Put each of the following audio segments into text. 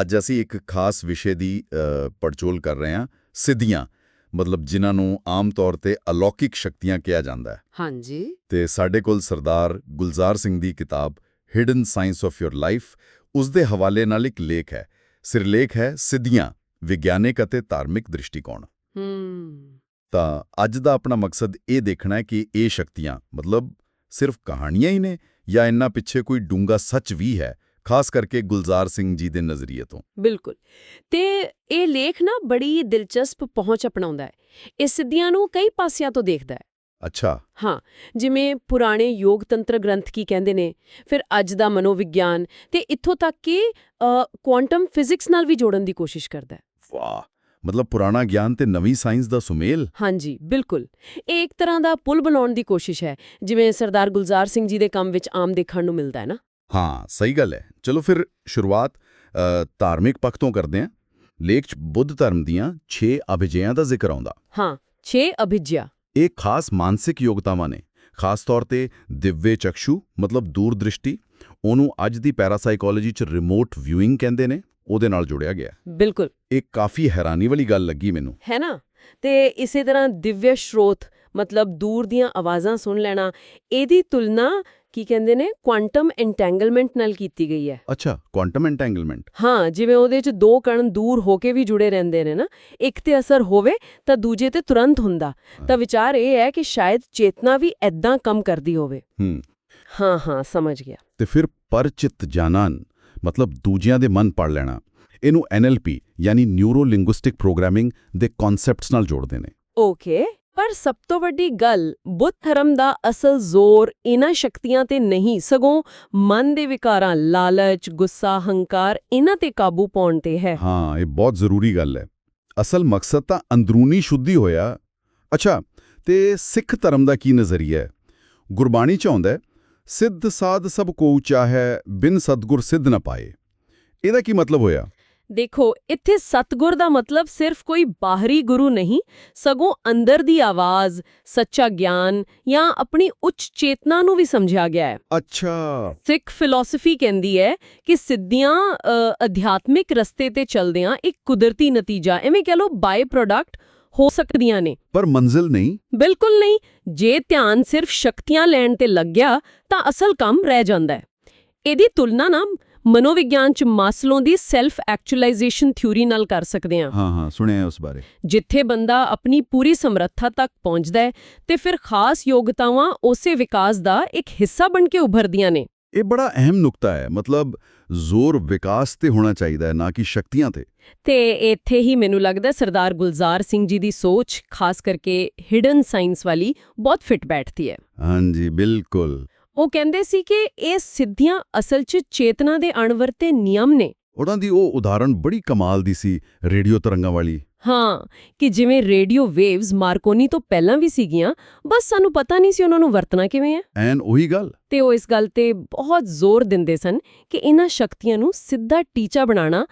ਅੱਜ ਅਸੀਂ ਇੱਕ ਖਾਸ ਵਿਸ਼ੇ ਦੀ ਪੜਚੋਲ ਕਰ ਰਹੇ ਹਾਂ ਸਿੱਧੀਆਂ। ਮਤਲਬ ਜਿਨ੍ਹਾਂ ਨੂੰ ਆਮ ਤੌਰ ਤੇ ਅਲੌਕਿਕ ਸ਼ਕਤੀਆਂ ਕਿਹਾ ਜਾਂਦਾ ਹੈ। ਹਾਂਜੀ। ਤੇ ਸਾਡੇ ਕੋਲ ਸਰਦਾਰ ਗੁਲਜ਼ਾਰ ਸਿੰਘ ਦੀ ਕਿਤਾਬ hidden science of your life ਉਸ ਦੇ ਹਵਾਲੇ ਨਾਲ ਇੱਕ ਲੇਖ ਹੈ। ਸਿਰਲੇਖ ਹੈ ਸਿੱਧੀਆਂ ਵਿਗਿਆਨਿਕ ਅਤੇ ਧਾਰਮਿਕ ਦ੍ਰਿਸ਼ਟੀਕੋਣ। ਹੂੰ। ਤਾਂ ਅੱਜ ਦਾ ਆਪਣਾ ਮਕਸਦ ਇਹ ਦੇਖਣਾ ਹੈ ਕਿ ਇਹ ਸ਼ਕਤੀਆਂ ਮਤਲਬ ਸਿਰਫ ਕਹਾਣੀਆਂ ਹੀ ਨੇ ਜਾਂ ਇਹਨਾਂ ਪਿੱਛੇ ਕੋਈ ਡੂੰਗਾ ਸੱਚ ਵੀ ਹੈ? ਖਾਸ ਕਰਕੇ ਗੁਲਜ਼ਾਰ ਸਿੰਘ ਜੀ ਦੇ ਨਜ਼ਰੀਏ ਤੋਂ। ਬਿਲਕੁਲ। ਤੇ ਇਹ ਲੇਖ ਨਾ ਬੜੀ ਦਿਲਚਸਪ ਪਹੁੰਚ ਅਪਣਾਉਂਦਾ ਹੈ। ਇਹ ਸਿੱਧੀਆਂ ਨੂੰ ਕਈ ਪਾਸਿਆਂ ਤੋਂ ਦੇਖਦਾ ਹੈ। ਅੱਛਾ। ਹਾਂ ਜਿਵੇਂ ਪੁਰਾਣੇ ਯੋਗ ਤੰਤਰ ਗ੍ਰੰਥ ਕੀ ਕਹਿੰਦੇ ਨੇ ਫਿਰ ਅੱਜ ਦਾ ਮਨੋਵਿਗਿਆਨ ਤੇ ਇੱਥੋਂ ਤੱਕ ਕਿ ਕੁਆਂਟਮ ਫਿਜ਼ਿਕਸ ਨਾਲ ਵੀ ਜੋੜਨ ਦੀ ਕੋਸ਼ਿਸ਼ ਕਰਦਾ ਹੈ। ਵਾਹ! ਮਤਲਬ ਪੁਰਾਣਾ ਗਿਆਨ ਤੇ ਨਵੀਂ ਸਾਇੰਸ ਦਾ ਸੁਮੇਲ? ਹਾਂਜੀ ਬਿਲਕੁਲ। ਇਹ ਇੱਕ ਤਰ੍ਹਾਂ ਦਾ ਪੁਲ ਬਣਾਉਣ ਦੀ ਕੋਸ਼ਿਸ਼ ਹੈ ਜਿਵੇਂ ਸਰਦਾਰ ਗੁਲਜ਼ਾਰ ਸਿੰਘ ਜੀ ਦੇ ਕੰਮ ਵਿੱਚ ਆਮ ਦੇਖਣ ਨੂੰ ਮਿਲਦਾ ਹੈ ਨਾ। ਹਾਂ ਸਹੀ ਗੱਲ ਹੈ। ਚਲੋ ਫਿਰ ਸ਼ੁਰੂਆਤ ਧਾਰਮਿਕ ਪੱਖ ਤੋਂ ਕਰਦੇ ਹਾਂ। ਲੇਖ 'ਚ ਬੁੱਧ ਧਰਮ ਦੀਆਂ 6 ਅਭਿਜਿਆਂ ਦਾ ਜ਼ਿਕਰ ਆਉਂਦਾ। ਹਾਂ 6 ਅਭਿਜਿਆ। ਇਹ ਖਾਸ ਮਾਨਸਿਕ ਯੋਗਤਾਵਾਂ ਨੇ। ਖਾਸ ਤੌਰ ਤੇ ਦਿਵਯ ਚਕਸ਼ੂ ਮਤਲਬ ਦੂਰਦ੍ਰਿਸ਼ਟੀ ਉਹਨੂੰ ਅੱਜ ਦੀ ਪੈਰਾਸਾਈਕੋਲੋਜੀ 'ਚ ਰਿਮੋਟ ਵਿਊਇੰਗ ਕਹਿੰਦੇ ਨੇ ਉਹਦੇ ਨਾਲ ਜੁੜਿਆ ਗਿਆ। ਬਿਲਕੁਲ। ਇਹ ਕਾਫੀ ਹੈਰਾਨੀ ਵਾਲੀ ਗੱਲ ਲੱਗੀ ਮੈਨੂੰ। ਹੈ ਨਾ? ਤੇ ਇਸੇ ਤਰ੍ਹਾਂ ਦਿਵਯ ਸ਼ਰੋਤ ਮਤਲਬ ਦੂਰ ਦੀਆਂ ਆਵਾਜ਼ਾਂ ਸੁਣ ਲੈਣਾ ਇਹਦੀ ਤੁਲਨਾ ਕੀ ਕਹਿੰਦੇ ਨੇ? ਕੁਆਂਟਮ ਐਂਟੈਂਗਲਮੈਂਟ ਨਾਲ ਕੀਤੀ ਗਈ ਹੈ। ਅੱਛਾ ਕੁਆਂਟਮ ਐਂਟੈਂਗਲਮੈਂਟ ਹਾਂ ਜਿਵੇਂ ਉਹਦੇ 'ਚ ਦੋ ਕਣ ਦੂਰ ਹੋ ਕੇ ਵੀ ਜੁੜੇ ਰਹਿੰਦੇ ਨੇ ਨਾ ਇੱਕ ਤੇ ਅਸਰ ਹੋਵੇ ਤਾਂ ਦੂਜੇ ਤੇ ਤੁਰੰਤ ਹੁੰਦਾ। ਤਾਂ ਵਿਚਾਰ ਇਹ ਹੈ ਕਿ ਸ਼ਾਇਦ ਚੇਤਨਾ ਵੀ ਐਦਾਂ ਕੰਮ ਕਰਦੀ ਹੋਵੇ। ਹੂੰ। ਹਾਂ ਹਾਂ ਸਮਝ ਗਿਆ। ਤੇ ਫਿਰ ਪਰਚਿਤ ਜਾਣਨ ਮਤਲਬ ਦੂਜਿਆਂ ਦੇ ਮਨ ਪੜ ਲੈਣਾ ਇਹਨੂੰ NLP ਯਾਨੀ ਨਿਊਰੋ ਲਿੰਗੁਇਸਟਿਕ ਪ੍ਰੋਗਰਾਮਿੰਗ ਦੇ ਕਨਸੈਪਟਸ ਨਾਲ ਜੋੜਦੇ ਨੇ। ਓਕੇ ਪਰ ਸਭ ਤੋਂ ਵੱਡੀ ਗੱਲ ਬੁੱਧ ਧਰਮ ਦਾ ਅਸਲ ਜ਼ੋਰ ਇਹਨਾਂ ਸ਼ਕਤੀਆਂ ਤੇ ਨਹੀਂ, ਸਗੋਂ ਮਨ ਦੇ ਵਿਕਾਰਾਂ, ਲਾਲਚ, ਗੁੱਸਾ, ਹੰਕਾਰ ਇਹਨਾਂ ਤੇ ਕਾਬੂ ਪਾਉਣ ਤੇ ਹੈ। ਹਾਂ, ਇਹ ਬਹੁਤ ਜ਼ਰੂਰੀ ਗੱਲ ਹੈ। ਅਸਲ ਮਕਸਦ ਤਾਂ ਅੰਦਰੂਨੀ ਸ਼ੁੱਧੀ ਹੋਇਆ। ਅੱਛਾ, ਤੇ ਸਿੱਖ ਧਰਮ ਦਾ ਕੀ ਨਜ਼ਰੀਆ ਹੈ? ਗੁਰਬਾਣੀ ਚਾਹੁੰਦਾ ਸਿੱਧ ਸਾਧ ਸਭ ਕੋ ਚਾਹੈ, ਬਿਨ ਸਤਗੁਰ ਸਿੱਧ ਨਾ ਪਾਏ। ਇਹਦਾ ਕੀ ਮਤਲਬ ਹੋਇਆ? ਦੇਖੋ ਇੱਥੇ ਸਤਗੁਰ ਦਾ ਮਤਲਬ ਸਿਰਫ ਕੋਈ ਬਾਹਰੀ ਗੁਰੂ ਨਹੀਂ ਸਗੋਂ ਅੰਦਰ ਦੀ ਆਵਾਜ਼ ਸੱਚਾ ਗਿਆਨ ਜਾਂ ਆਪਣੀ ਉੱਚ ਚੇਤਨਾ ਨੂੰ ਵੀ ਸਮਝਿਆ ਗਿਆ ਹੈ। ਅੱਛਾ। ਸਿੱਖ ਫਿਲਾਸਫੀ ਕਹਿੰਦੀ ਹੈ ਕਿ ਸਿੱਧੀਆਂ ਅਧਿਆਤਮਿਕ ਰਸਤੇ ਤੇ ਚਲਦਿਆਂ ਇੱਕ ਕੁਦਰਤੀ ਨਤੀਜਾ ਐਵੇਂ ਕਹ ਲਓ ਬਾਈ ਪ੍ਰੋਡਕਟ ਹੋ ਸਕਦੀਆਂ ਨੇ। ਪਰ ਮੰਜ਼ਿਲ ਨਹੀਂ। ਬਿਲਕੁਲ ਨਹੀਂ। ਜੇ ਧਿਆਨ ਸਿਰਫ ਸ਼ਕਤੀਆਂ ਲੈਣ ਤੇ ਲੱਗ ਗਿਆ ਤਾਂ ਅਸਲ ਕੰਮ ਰਹਿ ਜਾਂਦਾ ਹੈ। ਇਹਦੀ ਤੁਲਨਾ ਨਾ ਮਨੋਵਿਗਿਆਨ ਚ ਮਾਸਲੋ ਦੀ ਸੈਲਫ ਐਕਚੁਅਲਾਈਜੇਸ਼ਨ ਥਿਊਰੀ ਨਾਲ ਕਰ ਸਕਦੇ ਹਾਂ। ਹਾਂ ਹਾਂ ਸੁਣਿਆ ਉਸ ਬਾਰੇ। ਜਿੱਥੇ ਬੰਦਾ ਆਪਣੀ ਪੂਰੀ ਸਮਰੱਥਾ ਤੱਕ ਪਹੁੰਚਦਾ ਹੈ ਤੇ ਫਿਰ ਖਾਸ ਯੋਗਤਾਵਾਂ ਉਸੇ ਵਿਕਾਸ ਦਾ ਇੱਕ ਹਿੱਸਾ ਬਣ ਕੇ ਉੱਭਰਦੀਆਂ ਨੇ। ਇਹ ਬੜਾ ਅਹਿਮ ਨੁਕਤਾ ਹੈ। ਮਤਲਬ ਜ਼ੋਰ ਵਿਕਾਸ ਤੇ ਹੋਣਾ ਚਾਹੀਦਾ ਹੈ ਨਾ ਕਿ ਸ਼ਕਤੀਆਂ ਤੇ। ਤੇ ਇੱਥੇ ਹੀ ਮੈਨੂੰ ਲੱਗਦਾ ਸਰਦਾਰ ਗੁਲਜ਼ਾਰ ਸਿੰਘ ਜੀ ਦੀ ਸੋਚ ਖਾਸ ਕਰਕੇ ਹਿਡਨ ਸਾਇੰਸ ਵਾਲੀ ਬਹੁਤ ਫਿੱਟ ਬੈਠਦੀ ਹੈ। ਹਾਂਜੀ ਬਿਲਕੁਲ। ਉਹ ਕਹਿੰਦੇ ਸੀ ਕਿ ਇਹ ਸਿੱਧੀਆਂ ਅਸਲ 'ਚ ਚੇਤਨਾ ਦੇ ਅਣਵਰਤੇ ਨਿਯਮ ਨੇ। ਉਹਨਾਂ ਦੀ ਉਹ ਉਦਾਹਰਣ ਬੜੀ ਕਮਾਲ ਦੀ ਸੀ ਰੇਡੀਓ ਤਰੰਗਾਂ ਵਾਲੀ। ਹਾਂ ਕਿ ਜਿਵੇਂ ਰੇਡੀਓ ਵੇਵਸ ਮਾਰਕੋਨੀ ਤੋਂ ਪਹਿਲਾਂ ਵੀ ਸੀਗੀਆਂ ਬਸ ਸਾਨੂੰ ਪਤਾ ਨਹੀਂ ਸੀ ਉਹਨਾਂ ਨੂੰ ਵਰਤਣਾ ਕਿਵੇਂ ਹੈ। ਐਨ ਉਹੀ ਗੱਲ। ਤੇ ਉਹ ਇਸ ਗੱਲ ਤੇ ਬਹੁਤ ਜ਼ੋਰ ਦਿੰਦੇ ਸਨ ਕਿ ਇਹਨਾਂ ਸ਼ਕਤੀਆਂ ਨੂੰ ਸਿੱਧਾ ਟੀਚਾ ਬਣਾਉਣਾ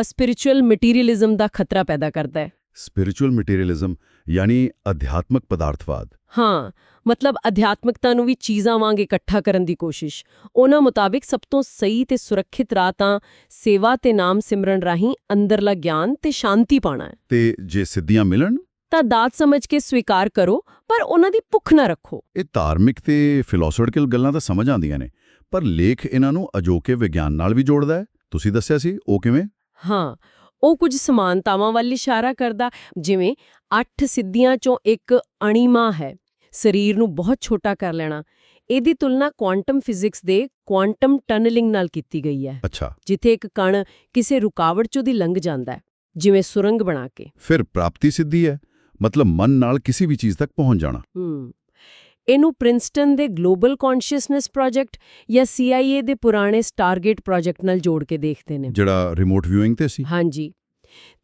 ਸਪਿਰਿਚੁਅਲ ਮਟੀਰੀਅਲਿਜ਼ਮ ਦਾ ਖਤਰਾ ਪੈਦਾ ਕਰਦਾ ਹੈ। ਸਪਿਰਿਚੁਅਲ ਮਟੀਰੀਅਲਿਜ਼ਮ ਯਾਨੀ ਅਧਿਆਤਮਕ ਪਦਾਰਥਵਾਦ। ਹਾਂ ਮਤਲਬ ਅਧਿਆਤਮਿਕਤਾ ਨੂੰ ਵੀ ਚੀਜ਼ਾਂ ਵਾਂਗ ਇਕੱਠਾ ਕਰਨ ਦੀ ਕੋਸ਼ਿਸ਼। ਉਹਨਾਂ ਮੁਤਾਬਿਕ ਸਭ ਤੋਂ ਸਹੀ ਤੇ ਸੁਰੱਖਿਅਤ ਰਾਹ ਤਾਂ ਸੇਵਾ ਤੇ ਨਾਮ ਸਿਮਰਨ ਰਾਹੀਂ ਅੰਦਰਲਾ ਗਿਆਨ ਤੇ ਸ਼ਾਂਤੀ ਪਾਣਾ ਹੈ। ਤੇ ਜੇ ਸਿੱਧੀਆਂ ਮਿਲਣ? ਤਾਂ ਦਾਤ ਸਮਝ ਕੇ ਸਵੀਕਾਰ ਕਰੋ ਪਰ ਉਹਨਾਂ ਦੀ ਭੁੱਖ ਨਾ ਰੱਖੋ। ਇਹ ਧਾਰਮਿਕ ਤੇ ਫਿਲਾਸਫੀਕਲ ਗੱਲਾਂ ਤਾਂ ਸਮਝ ਆਉਂਦੀਆਂ ਨੇ ਪਰ ਲੇਖ ਇਹਨਾਂ ਨੂੰ ਅਜੋਕੇ ਵਿਗਿਆਨ ਨਾਲ ਵੀ ਜੋੜਦਾ ਹੈ। ਤੁਸੀਂ ਦੱਸਿਆ ਸੀ ਉਹ ਕਿਵੇਂ? ਹਾਂ ਉਹ ਕੁਝ ਸਮਾਨਤਾਵਾਂ ਵੱਲ ਇਸ਼ਾਰਾ ਕਰਦਾ ਜਿਵੇਂ ਅੱਠ ਸਿੱਧੀਆਂ ਚੋਂ ਇੱਕ ਅਣੀਮਾ ਹੈ ਸਰੀਰ ਨੂੰ ਬਹੁਤ ਛੋਟਾ ਕਰ ਲੈਣਾ। ਇਹਦੀ ਤੁਲਨਾ ਕੁਆਂਟਮ ਫਿਜ਼ਿਕਸ ਦੇ ਕੁਆਂਟਮ ਟਨਲਿੰਗ ਨਾਲ ਕੀਤੀ ਗਈ ਹੈ। ਅੱਛਾ। ਜਿੱਥੇ ਇੱਕ ਕਣ ਕਿਸੇ ਰੁਕਾਵਟ ਚੋਂ ਦੀ ਲੰਘ ਜਾਂਦਾ ਹੈ ਜਿਵੇਂ ਸੁਰੰਗ ਬਣਾ ਕੇ। ਫਿਰ ਪ੍ਰਾਪਤੀ ਸਿੱਧੀ ਹੈ ਮਤਲਬ ਮਨ ਨਾਲ ਕਿਸੇ ਵੀ ਚੀਜ਼ ਤੱਕ ਪਹੁੰਚ ਜਾਣਾ। ਹੂੰ। ਇਹਨੂੰ ਪ੍ਰਿੰਸਟਨ ਦੇ ਗਲੋਬਲ ਕੌਨਸ਼ੀਅਸਨੈਸ ਪ੍ਰੋਜੈਕਟ ਜਾਂ CIA ਦੇ ਪੁਰਾਣੇ ਸਟਾਰਗੇਟ ਪ੍ਰੋਜੈਕਟ ਨਾਲ ਜੋੜ ਕੇ ਦੇਖਦੇ ਨੇ। ਜਿਹੜਾ ਰਿਮੋਟ ਵਿਊਇੰਗ ਤੇ ਸੀ? ਹਾਂਜੀ।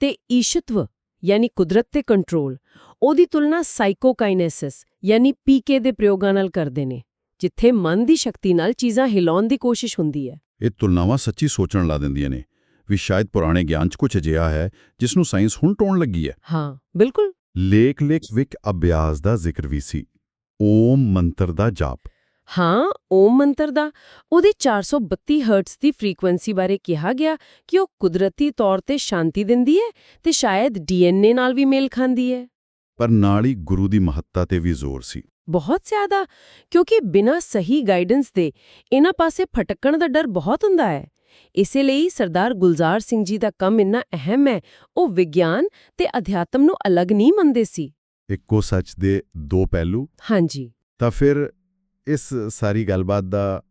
ਤੇ ਈਸ਼ਤਵ ਯਾਨੀ ਕੁਦਰਤ ਤੇ ਕੰਟਰੋਲ ਉਹਦੀ ਤੁਲਨਾ ਸਾਈਕੋਕਾਈਨੇਸਿਸ ਯਾਨੀ ਪੀਕੇ ਦੇ ਪ੍ਰਯੋਗਾਂ ਨਾਲ ਕਰਦੇ ਨੇ ਜਿੱਥੇ ਮਨ ਦੀ ਸ਼ਕਤੀ ਨਾਲ ਚੀਜ਼ਾਂ ਹਿਲਾਉਣ ਦੀ ਕੋਸ਼ਿਸ਼ ਹੁੰਦੀ ਹੈ। ਇਹ ਤੁਲਨਾਵਾਂ ਸੱਚੀ ਸੋਚਣ ਲਾ ਦਿੰਦੀਆਂ ਨੇ ਵੀ ਸ਼ਾਇਦ ਪੁਰਾਣੇ ਗਿਆਨ 'ਚ ਕੁਝ ਅਜਿਹਾ ਹੈ ਜਿਸ ਨੂੰ ਸਾਇੰਸ ਹੁਣ ਟੋਣ ਲੱਗੀ ਹੈ। ਹਾਂ ਬਿਲਕੁਲ। ਲੇਖ ਲੇਖ ਵਿਕ ਅਭਿਆਸ ਦਾ ਜ਼ਿਕਰ ਵੀ ਸੀ। ਓਮ ਮੰਤਰ ਦਾ ਜਾਪ। ਹਾਂ ਓਮ ਮੰਤਰ ਦਾ। ਉਹਦੇ 432 ਹਰਟਜ਼ ਦੀ ਫ੍ਰੀਕੁਐਂਸੀ ਬਾਰੇ ਕਿਹਾ ਗਿਆ ਕਿ ਉਹ ਕੁਦਰਤੀ ਤੌਰ ਤੇ ਸ਼ਾਂਤੀ ਦਿੰਦੀ ਹੈ ਤੇ ਸ਼ਾਇਦ ਡੀਐਨਏ ਨਾਲ ਵੀ ਮੇਲ ਖਾਂਦੀ ਹੈ। ਪਰ ਨਾਲ ਹੀ ਗੁਰੂ ਦੀ ਮਹੱਤਤਾ ਤੇ ਵੀ ਜ਼ੋਰ ਸੀ। ਬਹੁਤ ਜ਼ਿਆਦਾ ਕਿਉਂਕਿ ਬਿਨਾਂ ਸਹੀ ਗਾਈਡੈਂਸ ਦੇ ਇਹਨਾਂ ਪਾਸੇ ਫਟਕਣ ਦਾ ਡਰ ਬਹੁਤ ਹੁੰਦਾ ਹੈ। ਇਸੇ ਲਈ ਸਰਦਾਰ ਗੁਲਜ਼ਾਰ ਸਿੰਘ ਜੀ ਦਾ ਕੰਮ ਇੰਨਾ ਅਹਿਮ ਹੈ ਉਹ ਵਿਗਿਆਨ ਤੇ ਅਧਿਆਤਮ ਨੂੰ ਅਲੱਗ ਨਹੀਂ ਮੰਨਦੇ ਸੀ। ਇੱਕੋ ਸੱਚ ਦੇ ਦੋ ਪਹਿਲੂ? ਹਾਂਜੀ। ਤਾਂ ਫਿਰ ਇਸ ਸਾਰੀ ਗੱਲਬਾਤ ਦਾ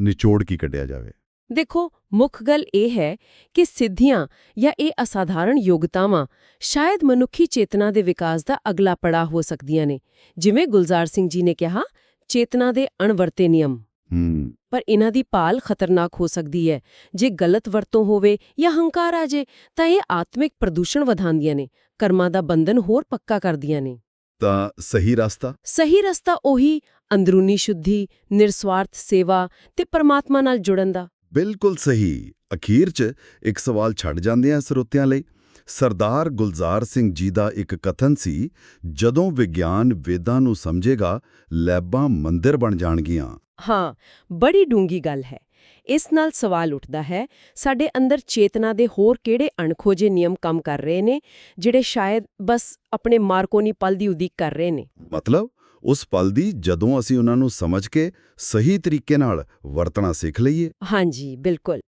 ਨਿਚੋੜ ਕੀ ਕੱਢਿਆ ਜਾਵੇ? ਦੇਖੋ ਮੁੱਖ ਗੱਲ ਇਹ ਹੈ ਕਿ ਸਿੱਧੀਆਂ ਜਾਂ ਇਹ ਅਸਾਧਾਰਣ ਯੋਗਤਾਵਾਂ ਸ਼ਾਇਦ ਮਨੁੱਖੀ ਚੇਤਨਾ ਦੇ ਵਿਕਾਸ ਦਾ ਅਗਲਾ ਪੜਾਅ ਹੋ ਸਕਦੀਆਂ ਨੇ ਜਿਵੇਂ ਗੁਲਜ਼ਾਰ ਸਿੰਘ ਜੀ ਨੇ ਕਿਹਾ ਚੇਤਨਾ ਦੇ ਅਣਵਰਤੇ ਨਿਯਮ। ਹੂੰ। ਪਰ ਇਹਨਾਂ ਦੀ ਪਾਲ ਖਤਰਨਾਕ ਹੋ ਸਕਦੀ ਹੈ। ਜੇ ਗਲਤ ਵਰਤੋਂ ਹੋਵੇ ਜਾਂ ਹੰਕਾਰ ਆ ਜੇ ਤਾਂ ਇਹ ਆਤਮਿਕ ਪ੍ਰਦੂਸ਼ਣ ਵਧਾਉਂਦੀਆਂ ਨੇ ਕਰਮਾਂ ਦਾ ਬੰਧਨ ਹੋਰ ਪੱਕਾ ਕਰਦੀਆਂ ਨੇ। ਤਾਂ ਸਹੀ ਰਸਤਾ? ਸਹੀ ਰਸਤਾ ਉਹੀ ਅੰਦਰੂਨੀ ਸ਼ੁੱਧੀ ਨਿਰਸਵਾਰਥ ਸੇਵਾ ਤੇ ਪਰਮਾਤਮਾ ਨਾਲ ਜੁੜਨ ਦਾ। ਬਿਲਕੁਲ ਸਹੀ। ਅਖੀਰ 'ਚ ਇੱਕ ਸਵਾਲ ਛੱਡ ਜਾਂਦੇ ਆ ਸਰੋਤਿਆਂ ਲਈ। ਸਰਦਾਰ ਗੁਲਜ਼ਾਰ ਸਿੰਘ ਜੀ ਦਾ ਇੱਕ ਕਥਨ ਸੀ ਜਦੋਂ ਵਿਗਿਆਨ ਵੇਦਾਂ ਨੂੰ ਸਮਝੇਗਾ ਲੈਬਾਂ ਮੰਦਿਰ ਬਣ ਜਾਣਗੀਆਂ। ਹਾਂ ਬੜੀ ਡੂੰਗੀ ਗੱਲ ਹੈ। ਇਸ ਨਾਲ ਸਵਾਲ ਉੱਠਦਾ ਹੈ ਸਾਡੇ ਅੰਦਰ ਚੇਤਨਾ ਦੇ ਹੋਰ ਕਿਹੜੇ ਅਣਖੋਜੇ ਨਿਯਮ ਕੰਮ ਕਰ ਰਹੇ ਨੇ ਜਿਹੜੇ ਸ਼ਾਇਦ ਬਸ ਆਪਣੇ ਮਾਰਕੋਨੀ ਪਲ ਦੀ ਉਡੀਕ ਕਰ ਰਹੇ ਨੇ? ਮਤਲਬ ਉਸ ਪਲ ਦੀ ਜਦੋਂ ਅਸੀਂ ਉਹਨਾਂ ਨੂੰ ਸਮਝ ਕੇ ਸਹੀ ਤਰੀਕੇ ਨਾਲ ਵਰਤਣਾ ਸਿੱਖ ਲਈਏ? ਹਾਂਜੀ ਬਿਲਕੁਲ।